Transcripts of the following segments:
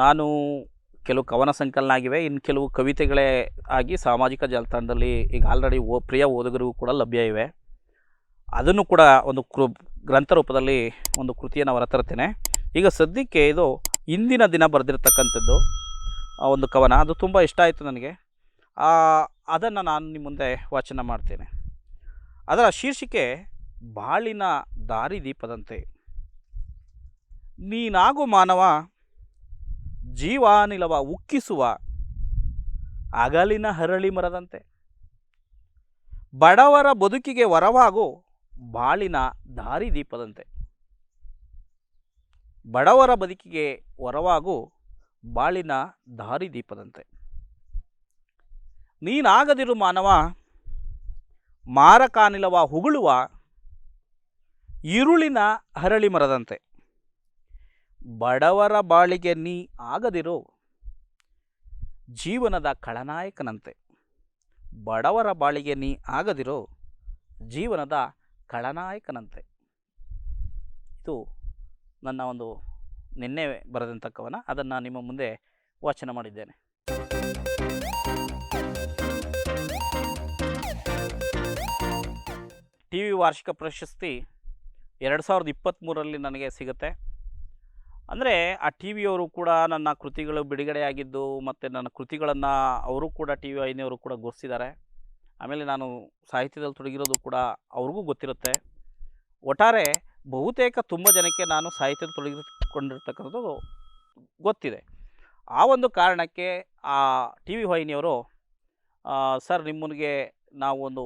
ನಾನು ಕೆಲವು ಕವನ ಸಂಕಲನ ಆಗಿವೆ ಇನ್ನು ಕೆಲವು ಕವಿತೆಗಳೇ ಆಗಿ ಸಾಮಾಜಿಕ ಜಾಲತಾಣದಲ್ಲಿ ಈಗ ಆಲ್ರೆಡಿ ಓ, ಪ್ರಿಯ ಓದುಗರಿಗೂ ಕೂಡ ಲಭ್ಯ ಇವೆ. ಅದನ್ನು ಕೂಡ ಒಂದು ಕೃ, ಗ್ರಂಥ ರೂಪದಲ್ಲಿ ಒಂದು ಕೃತಿಯನ್ನು ಹೊರತರ್ತೇನೆ ಈಗ ಸದ್ಯಕ್ಕೆ ಇದು ಇಂದಿನ ದಿನ ಬರೆದಿರ್ತಕ್ಕಂಥದ್ದು ಒಂದು ಕವನ. ಅದು ತುಂಬ ಇಷ್ಟ ಆಯಿತು ನನಗೆ. ಅದನ್ನು ನಾನು ನಿಮ್ಮ ಮುಂದೆ ವಾಚನ ಮಾಡ್ತೇನೆ. ಅದರ ಶೀರ್ಷಿಕೆ, ಬಾಳಿನ ದಾರಿದೀಪದಂತೆ ನೀನಾಗು ಮಾನವ ಜೀವಾನಿಲವ ಉಕ್ಕಿಸುವ ಅಗಲಿನ ಹರಳಿ ಮರದಂತೆ. ಬಡವರ ಬದುಕಿಗೆ ವರವಾಗು ಬಾಳಿನ ದಾರಿದೀಪದಂತೆ ಬಡವರ ಬದುಕಿಗೆ ವರವಾಗು ಬಾಳಿನ ದಾರಿದೀಪದಂತೆ ನೀನಾಗದಿರು ಮಾನವ ಮಾರಕಾನಿಲವ ಹುಗುಳುವ, ಇರುಳಿನ ಹರಳಿ ಮರದಂತೆ. ಬಡವರ ಬಾಳಿಗೆ ನೀ ಆಗದಿರೋ ಜೀವನದ ಖಳನಾಯಕನಂತೆ. ಬಡವರ ಬಾಳಿಗೆ ನೀ ಆಗದಿರೋ ಜೀವನದ ಖಳನಾಯಕನಂತೆ. ಇದು ನನ್ನ ಒಂದು ನಿನ್ನೆ ಬರೆದಂಥ ಕವನ ಅದನ್ನು ನಿಮ್ಮ ಮುಂದೆ ವಾಚನ ಮಾಡಿದ್ದೇನೆ. ಟಿ ವಿ ವಾರ್ಷಿಕ ಪ್ರಶಸ್ತಿ ಎರಡು ಸಾವಿರದ ಇಪ್ಪತ್ತ್ಮೂರರಲ್ಲಿ ನನಗೆ ಸಿಗುತ್ತೆ. ಅಂದರೆ ಆ ಟಿ ವಿಯವರು ಕೂಡ ನನ್ನ ಕೃತಿಗಳು ಬಿಡುಗಡೆಯಾಗಿದ್ದು ಮತ್ತು ನನ್ನ ಕೃತಿಗಳನ್ನು ಅವರು ಕೂಡ ಟಿ ವಿ ಐನವರು ಕೂಡ ಗುರುತಿಸಿದ್ದಾರೆ. ಆಮೇಲೆ ನಾನು ಸಾಹಿತ್ಯದಲ್ಲಿ ತೊಡಗಿರೋದು ಕೂಡ ಅವ್ರಿಗೂ ಗೊತ್ತಿರುತ್ತೆ. ಒಟ್ಟಾರೆ ಬಹುತೇಕ ತುಂಬ ಜನಕ್ಕೆ ನಾನು ಸಾಹಿತ್ಯದಲ್ಲಿ ತೊಡಗಿಕೊಂಡಿರ್ತಕ್ಕಂಥದ್ದು ಗೊತ್ತಿದೆ. ಆ ಒಂದು ಕಾರಣಕ್ಕೆ ಆ ಟಿ ವಿ ವಾಹಿನಿಯವರು ಸರ್, ನಿಮ್ಮನಿಗೆ ನಾವು ಒಂದು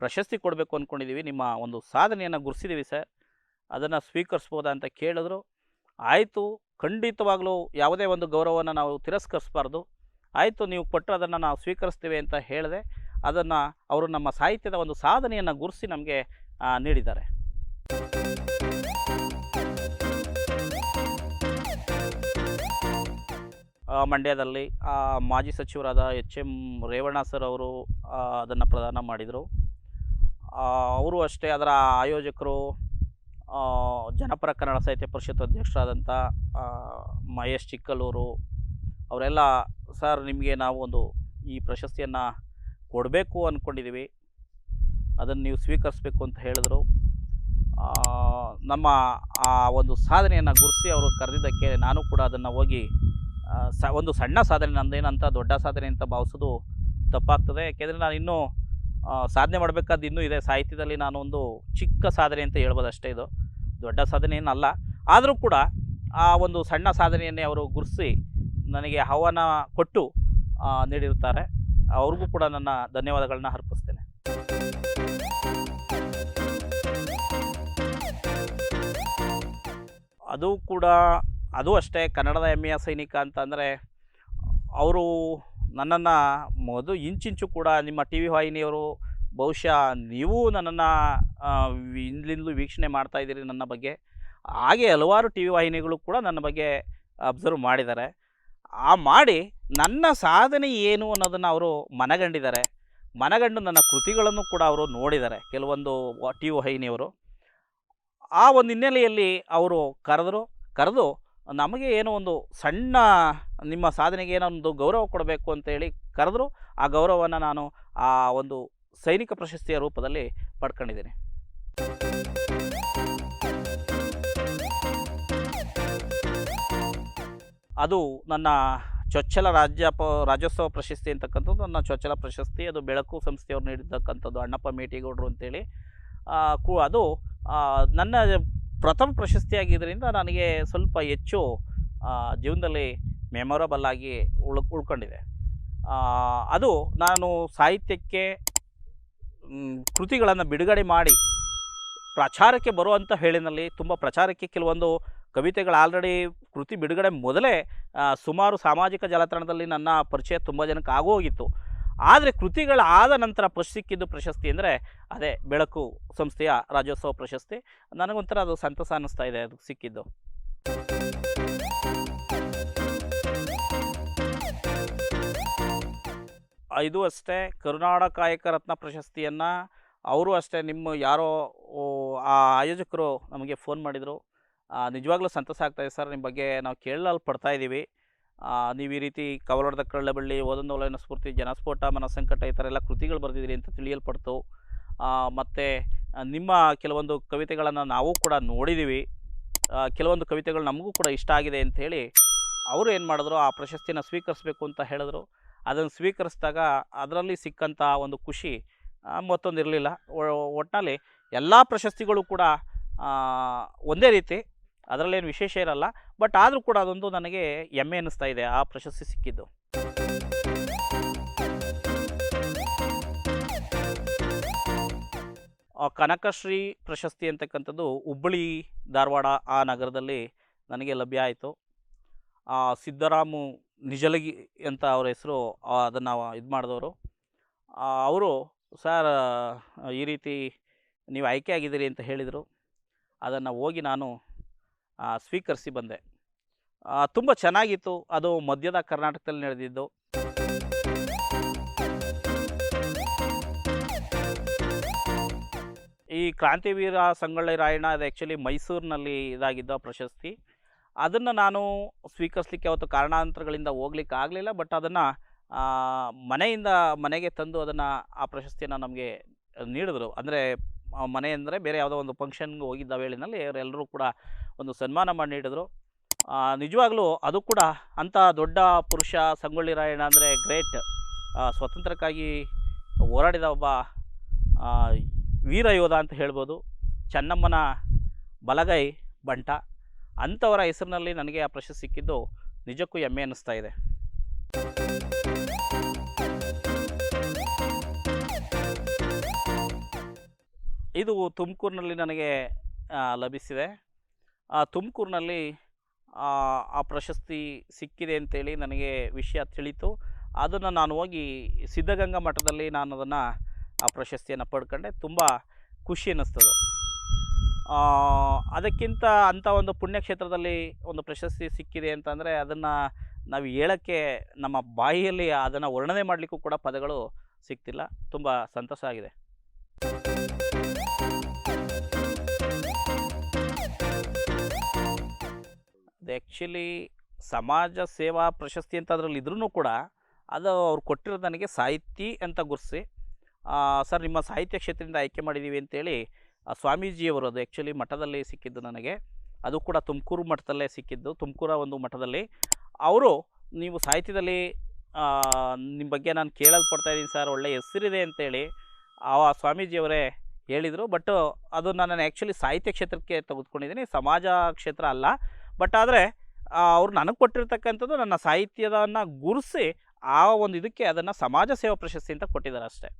ಪ್ರಶಸ್ತಿ ಕೊಡಬೇಕು ಅಂದ್ಕೊಂಡಿದ್ದೀವಿ. ನಿಮ್ಮ ಒಂದು ಸಾಧನೆಯನ್ನು ಗುರ್ಸಿದ್ದೀವಿ ಸರ್. ಅದನ್ನು ಸ್ವೀಕರಿಸ್ಬೋದಾ? ಅಂತ ಕೇಳಿದ್ರು. ಆಯಿತು, ಖಂಡಿತವಾಗಲೂ ಯಾವುದೇ ಒಂದು ಗೌರವವನ್ನು ನಾವು ತಿರಸ್ಕರಿಸಬಾರ್ದು. ಆಯಿತು, ನೀವು ಕೊಟ್ಟರೆ ಅದನ್ನು ನಾವು ಸ್ವೀಕರಿಸ್ತೇವೆ ಅಂತ ಹೇಳಿದೆ, ಅದನ್ನು ಅವರು ನಮ್ಮ ಸಾಹಿತ್ಯದ ಒಂದು ಸಾಧನೆಯನ್ನು ಗುರುಸಿ ನಮಗೆ ನೀಡಿದ್ದಾರೆ. ಮಂಡ್ಯದಲ್ಲಿ ಮಾಜಿ ಸಚಿವರಾದ ಎಚ್ ಎಂ ರೇವಣ್ಣ ಸರ್ ಅವರು ಅದನ್ನು ಪ್ರದಾನ ಮಾಡಿದರು. ಅವರು ಅಷ್ಟೇ, ಅದರ ಆಯೋಜಕರು ಜನಪರ ಕನ್ನಡ ಸಾಹಿತ್ಯ ಪರಿಷತ್ ಅಧ್ಯಕ್ಷರಾದಂಥ ಮಹೇಶ್ ಚಿಕ್ಕಲೂರು ಅವರೆಲ್ಲ, ಸರ್, ನಿಮಗೆ ನಾವು ಒಂದು ಈ ಪ್ರಶಸ್ತಿಯನ್ನು ಕೊಡಬೇಕು ಅಂದ್ಕೊಂಡಿದ್ದೀವಿ ಅದನ್ನು ನೀವು ಸ್ವೀಕರಿಸಬೇಕು ಅಂತ ಹೇಳಿದ್ರು. ನಮ್ಮ ಆ ಒಂದು ಸಾಧನೆಯನ್ನು ಗುರುಸಿ ಅವರು ಕರೆದಿದ್ದಕ್ಕೆ ನಾನು ಕೂಡ ಅದನ್ನು ಹೋಗಿ ಸ, ಒಂದು ಸಣ್ಣ ಸಾಧನೆ, ನಂದೇನಂತ ದೊಡ್ಡ ಸಾಧನೆ ಅಂತ ಭಾವಿಸೋದು ತಪ್ಪಾಗ್ತದೆ. ಯಾಕೆಂದರೆ ನಾನು ಇನ್ನೂ ಸಾಧನೆ ಮಾಡಬೇಕಾದ ಇನ್ನೂ ಇದೆ. ಸಾಹಿತ್ಯದಲ್ಲಿ ನಾನು ಒಂದು ಚಿಕ್ಕ ಸಾಧನೆ ಅಂತ ಹೇಳ್ಬೋದು ಅಷ್ಟೇ ಇದು. ದೊಡ್ಡ ಸಾಧನೆ ಏನಲ್ಲ. ಆದರೂ ಕೂಡ ಆ ಒಂದು ಸಣ್ಣ ಸಾಧನೆಯನ್ನೇ ಅವರು ಗುರುಸಿ ನನಗೆ ಆಹ್ವಾನ ಕೊಟ್ಟು ನೀಡಿರುತ್ತಾರೆ. ಅವ್ರಿಗೂ ಕೂಡ ನನ್ನ ಧನ್ಯವಾದಗಳನ್ನ ಅರ್ಪಿಸ್ತೇನೆ. ಅದು ಕೂಡ, ಅದು ಅಷ್ಟೇ. ಕನ್ನಡದ ಹೆಮ್ಮೆಯ ಸೈನಿಕ ಅಂತಂದರೆ, ಅವರು ನನ್ನನ್ನು ಮೊದಲು ಇಂಚಿಂಚು ಕೂಡ ನಿಮ್ಮ ಟಿ ವಿ ವಾಹಿನಿಯವರು ಬಹುಶಃ ನೀವು ನನ್ನನ್ನು ಇಂದಲಿಂದಲೂ ವೀಕ್ಷಣೆ ಮಾಡ್ತಾ ಇದ್ದೀರಿ ನನ್ನ ಬಗ್ಗೆ. ಹಾಗೆ ಹಲವಾರು ಟಿ ವಿ ವಾಹಿನಿಗಳು ಕೂಡ ನನ್ನ ಬಗ್ಗೆ ಅಬ್ಸರ್ವ್ ಮಾಡಿದ್ದಾರೆ. ಆ ಮಾಡಿ ನನ್ನ ಸಾಧನೆ ಏನು ಅನ್ನೋದನ್ನು ಅವರು ಮನಗಂಡಿದ್ದಾರೆ. ಮನಗಂಡು ನನ್ನ ಕೃತಿಗಳನ್ನು ಕೂಡ ಅವರು ನೋಡಿದ್ದಾರೆ ಕೆಲವೊಂದು ಟಿ ವಿ ವಾಹಿನಿಯವರು. ಆ ಒಂದು ಹಿನ್ನೆಲೆಯಲ್ಲಿ ಅವರು ಕರೆದರು, ಕರೆದು ನಮಗೆ ಏನೋ ಒಂದು ಸಣ್ಣ ನಿಮ್ಮ ಸಾಧನೆಗೆ ಏನೋ ಒಂದು ಗೌರವ ಕೊಡಬೇಕು ಅಂತೇಳಿ ಕರೆದ್ರು, ಆ ಗೌರವವನ್ನು ನಾನು ಆ ಒಂದು ಸೈನಿಕ ಪ್ರಶಸ್ತಿಯ ರೂಪದಲ್ಲಿ ಪಡ್ಕೊಂಡಿದ್ದೀನಿ. ಅದು ನನ್ನ ಚೊಚ್ಚಲ ರಾಜ್ಯ ಪ, ರಾಜ್ಯೋತ್ಸವ ಪ್ರಶಸ್ತಿ ಅಂತಕ್ಕಂಥದ್ದು, ನನ್ನ ಚೊಚ್ಚಲ ಪ್ರಶಸ್ತಿ, ಅದು ಬೆಳಕು ಸಂಸ್ಥೆಯವರು ನೀಡಿರ್ತಕ್ಕಂಥದ್ದು ಅಣ್ಣಪ್ಪ ಮೇಟಿಗೌಡರು ಅಂತೇಳಿ. ಕು, ಅದು ನನ್ನ ಪ್ರಥಮ ಪ್ರಶಸ್ತಿಯಾಗಿದ್ದರಿಂದ ನನಗೆ ಸ್ವಲ್ಪ ಹೆಚ್ಚು ಜೀವನದಲ್ಲಿ ಮೆಮೊರಬಲ್ ಆಗಿ ಉಳ್, ಉಳ್ಕೊಂಡಿದೆ. ಅದು ನಾನು ಸಾಹಿತ್ಯಕ್ಕೆ ಕೃತಿಗಳನ್ನು ಬಿಡುಗಡೆ ಮಾಡಿ ಪ್ರಚಾರಕ್ಕೆ ಬರುವಂಥ ಹೇಳಿನಲ್ಲಿ ತುಂಬ ಪ್ರಚಾರಕ್ಕೆ ಕೆಲವೊಂದು ಕವಿತೆಗಳು ಆಲ್ರೆಡಿ ಕೃತಿ ಬಿಡುಗಡೆ ಮೊದಲೇ ಸುಮಾರು ಸಾಮಾಜಿಕ ಜಾಲತಾಣದಲ್ಲಿ ನನ್ನ ಪರಿಚಯ ತುಂಬ ಜನಕ್ಕೆ ಆಗೋಗಿತ್ತು. ಆದರೆ ಕೃತಿಗಳಾದ ನಂತರ ಸಿಕ್ಕಿದ್ದು ಪ್ರಶಸ್ತಿ ಅಂದರೆ ಅದೇ ಬೆಳಕು ಸಂಸ್ಥೆಯ ರಾಜ್ಯೋತ್ಸವ ಪ್ರಶಸ್ತಿ. ನನಗೊಂಥರ ಅದು ಸಂತಸ ಅನ್ನಿಸ್ತಾ ಇದೆ ಅದು ಸಿಕ್ಕಿದ್ದು. ಇದು ಅಷ್ಟೇ ಕರುನಾಡ ಕಾಯಕ ರತ್ನ ಪ್ರಶಸ್ತಿಯನ್ನು ಅವರು ಅಷ್ಟೇ ನಿಮ್ಮ ಯಾರೋ ಆ ಆಯೋಜಕರು ನಮಗೆ ಫೋನ್ ಮಾಡಿದರು. ನಿಜವಾಗ್ಲೂ ಸಂತಸ ಆಗ್ತಾಯಿದೆ ಸರ್, ನಿಮ್ಮ ಬಗ್ಗೆ ನಾವು ಕೇಳಲು ಪಡ್ತಾ ಇದ್ದೀವಿ ನೀವು ಈ ರೀತಿ ಕವಲೊಡೆದ ಕಳ್ಳಬಳ್ಳಿ ಓದೊಂದೋಲನ ಸ್ಫೂರ್ತಿ, ಜನಸ್ಫೋಟ, ಮನಸ್ಸಂಕಟ ಈ ಥರ ಎಲ್ಲ ಕೃತಿಗಳು ಬರೆದಿದ್ದೀರಿ ಅಂತ ತಿಳಿಯಲ್ಪಡ್ತು. ಮತ್ತು ನಿಮ್ಮ ಕೆಲವೊಂದು ಕವಿತೆಗಳನ್ನು ನಾವು ಕೂಡ ನೋಡಿದ್ದೀವಿ ಕೆಲವೊಂದು ಕವಿತೆಗಳು ನಮಗೂ ಕೂಡ ಇಷ್ಟ ಆಗಿದೆ ಅಂಥೇಳಿ ಅವರು ಏನು ಮಾಡಿದ್ರು, ಆ ಪ್ರಶಸ್ತಿನ ಸ್ವೀಕರಿಸಬೇಕು ಅಂತ ಹೇಳಿದ್ರು. ಅದನ್ನು ಸ್ವೀಕರಿಸಿದಾಗ ಅದರಲ್ಲಿ ಸಿಕ್ಕಂಥ ಒಂದು ಖುಷಿ ಮತ್ತೊಂದು ಇರಲಿಲ್ಲ. ಒಟ್ಟಿನಲ್ಲಿ ಎಲ್ಲ ಪ್ರಶಸ್ತಿಗಳು ಕೂಡ ಒಂದೇ ರೀತಿ ಅದರಲ್ಲೇನು ವಿಶೇಷ ಇರಲ್ಲ, ಬಟ್ ಆದರೂ ಕೂಡ ಅದೊಂದು ನನಗೆ ಹೆಮ್ಮೆ ಅನ್ನಿಸ್ತಾ ಇದೆ, ಆ ಪ್ರಶಸ್ತಿ ಸಿಕ್ಕಿದ್ದು. ಕನಕಶ್ರೀ ಪ್ರಶಸ್ತಿ ಅಂತಕ್ಕಂಥದ್ದು ಹುಬ್ಬಳ್ಳಿ, ಧಾರವಾಡ ಆ ನಗರದಲ್ಲಿ ನನಗೆ ಲಭ್ಯ ಆಯಿತು. ಸಿದ್ದರಾಮು ನಿಜಲಗಿ ಅಂತ ಅವರ ಹೆಸರು ಅದನ್ನು ಇದು ಮಾಡಿದವರು. ಅವರು, ಸರ್ ಈ ರೀತಿ ನೀವು ಆಯ್ಕೆ ಆಗಿದ್ದೀರಿ ಅಂತ ಹೇಳಿದರು. ಅದನ್ನು ಹೋಗಿ ನಾನು ಸ್ವೀಕರಿಸಿ ಬಂದೆ. ತುಂಬ ಚೆನ್ನಾಗಿತ್ತು. ಅದು ಮಧ್ಯದ ಕರ್ನಾಟಕದಲ್ಲಿ ನಡೆದಿದ್ದು. ಈ ಕ್ರಾಂತಿವೀರ ಸಂಗೊಳ್ಳಿ ರಾಯಣ್ಣ, ಅದು ಆ್ಯಕ್ಚುಲಿ ಮೈಸೂರಿನಲ್ಲಿ ಇದಾಗಿದ್ದ ಪ್ರಶಸ್ತಿ. ಅದನ್ನು ನಾನು ಸ್ವೀಕರಿಸಲಿಕ್ಕೆ ಅವತ್ತು ಕಾರಣಾಂತರಗಳಿಂದ ಹೋಗ್ಲಿಕ್ಕೆ ಆಗಲಿಲ್ಲ ಬಟ್ ಅದನ್ನು ಮನೆಯಿಂದ ಮನೆಗೆ ತಂದು ಅದನ್ನು ಆ ಪ್ರಶಸ್ತಿಯನ್ನು ನಮಗೆ ನೀಡಿದ್ರು. ಅಂದರೆ ಮನೆ ಅಂದರೆ ಬೇರೆ ಯಾವುದೋ ಒಂದು ಫಂಕ್ಷನ್ಗೆ ಹೋಗಿದ್ದ ವೇಳೆಯಲ್ಲಿ ಅವರೆಲ್ಲರೂ ಕೂಡ ಒಂದು ಸನ್ಮಾನ ಮಾಡಿ ನೀಡಿದರು. ನಿಜವಾಗ್ಲೂ ಅದು ಕೂಡ ಅಂಥ ದೊಡ್ಡ ಪುರುಷ ಸಂಗೊಳ್ಳಿ ರಾಯಣ್ಣ ಅಂದರೆ ಗ್ರೇಟ್. ಸ್ವತಂತ್ರಕ್ಕಾಗಿ ಹೋರಾಡಿದ ಒಬ್ಬ ವೀರ ಯೋಧ ಅಂತ ಹೇಳ್ಬೋದು. ಚೆನ್ನಮ್ಮನ ಬಲಗೈ ಬಂಟ. ಅಂಥವರ ಹೆಸರಿನಲ್ಲಿ ನನಗೆ ಆ ಪ್ರಶಸ್ತಿ ಸಿಕ್ಕಿದ್ದು ನಿಜಕ್ಕೂ ಹೆಮ್ಮೆ ಅನ್ನಿಸ್ತಾ ಇದೆ. ಇದು ತುಮಕೂರಿನಲ್ಲಿ ನನಗೆ ಲಭಿಸಿದೆ. ಆ, ತುಮಕೂರಿನಲ್ಲಿ ಆ ಪ್ರಶಸ್ತಿ ಸಿಕ್ಕಿದೆ ಅಂತೇಳಿ ನನಗೆ ವಿಷಯ ತಿಳಿತು. ಅದನ್ನು ನಾನು ಹೋಗಿ ಸಿದ್ಧಗಂಗಾ ಮಠದಲ್ಲಿ ನಾನು ಅದನ್ನು ಆ ಪ್ರಶಸ್ತಿಯನ್ನು ಪಡ್ಕೊಂಡೆ. ತುಂಬ ಖುಷಿ ಅನ್ನಿಸ್ತದೆ. ಅದಕ್ಕಿಂತ ಅಂಥ ಒಂದು ಪುಣ್ಯಕ್ಷೇತ್ರದಲ್ಲಿ ಒಂದು ಪ್ರಶಸ್ತಿ ಸಿಕ್ಕಿದೆ ಅಂತಂದರೆ ಅದನ್ನು ನಾವು ಹೇಳೋಕ್ಕೆ ನಮ್ಮ ಬಾಯಿಯಲ್ಲಿ ಅದನ್ನು ವರ್ಣನೆ ಮಾಡಲಿಕ್ಕೂ ಕೂಡ ಪದಗಳು ಸಿಗ್ತಿಲ್ಲ ತುಂಬ ಸಂತಸ ಆಗಿದೆ. ಅದು ಆ್ಯಕ್ಚುಲಿ ಸಮಾಜ ಸೇವಾ ಪ್ರಶಸ್ತಿ ಅಂತ ಅದರಲ್ಲಿ ಇದ್ರೂ ಕೂಡ ಅದು ಅವ್ರು ಕೊಟ್ಟಿರೋದು ನನಗೆ ಸಾಹಿತಿ ಅಂತ ಗುರುಸಿ. ಸರ್ ನಿಮ್ಮ ಸಾಹಿತ್ಯ ಕ್ಷೇತ್ರದಿಂದ ಆಯ್ಕೆ ಮಾಡಿದ್ದೀವಿ ಅಂತೇಳಿ ಸ್ವಾಮೀಜಿಯವರು ಅದು ಆ್ಯಕ್ಚುಲಿ ಮಠದಲ್ಲಿ ಸಿಕ್ಕಿದ್ದು ನನಗೆ. ಅದು ಕೂಡ ತುಮಕೂರು ಮಠದಲ್ಲೇ ಸಿಕ್ಕಿದ್ದು, ತುಮಕೂರ ಒಂದು ಮಠದಲ್ಲಿ. ಅವರು ನೀವು ಸಾಹಿತ್ಯದಲ್ಲಿ ನಿಮ್ಮ ಬಗ್ಗೆ ನಾನು ಕೇಳಲ್ಪಡ್ತಾ ಇದ್ದೀನಿ ಸರ್ ಒಳ್ಳೆಯ ಹೆಸರಿದೆ ಅಂತೇಳಿ ಆ ಸ್ವಾಮೀಜಿಯವರೇ ಹೇಳಿದರು. ಬಟ್ ಅದು ನಾನು ಆ್ಯಕ್ಚುಲಿ ಸಾಹಿತ್ಯ ಕ್ಷೇತ್ರಕ್ಕೆ ತೆಗೆದುಕೊಂಡಿದ್ದೀನಿ. ಸಮಾಜ ಕ್ಷೇತ್ರ ಅಲ್ಲ ಬಟ್ ಆದರೆ ಅವ್ರು ನನಗೆ ಕೊಟ್ಟಿರ್ತಕ್ಕಂಥದ್ದು ನನ್ನ ಸಾಹಿತ್ಯದನ್ನು ಗುರುಸಿ ಆ ಒಂದು ಇದಕ್ಕೆ ಅದನ್ನು ಸಮಾಜ ಸೇವಾ ಪ್ರಶಸ್ತಿ ಅಂತ ಕೊಟ್ಟಿದ್ದಾರೆ ಅಷ್ಟೇ.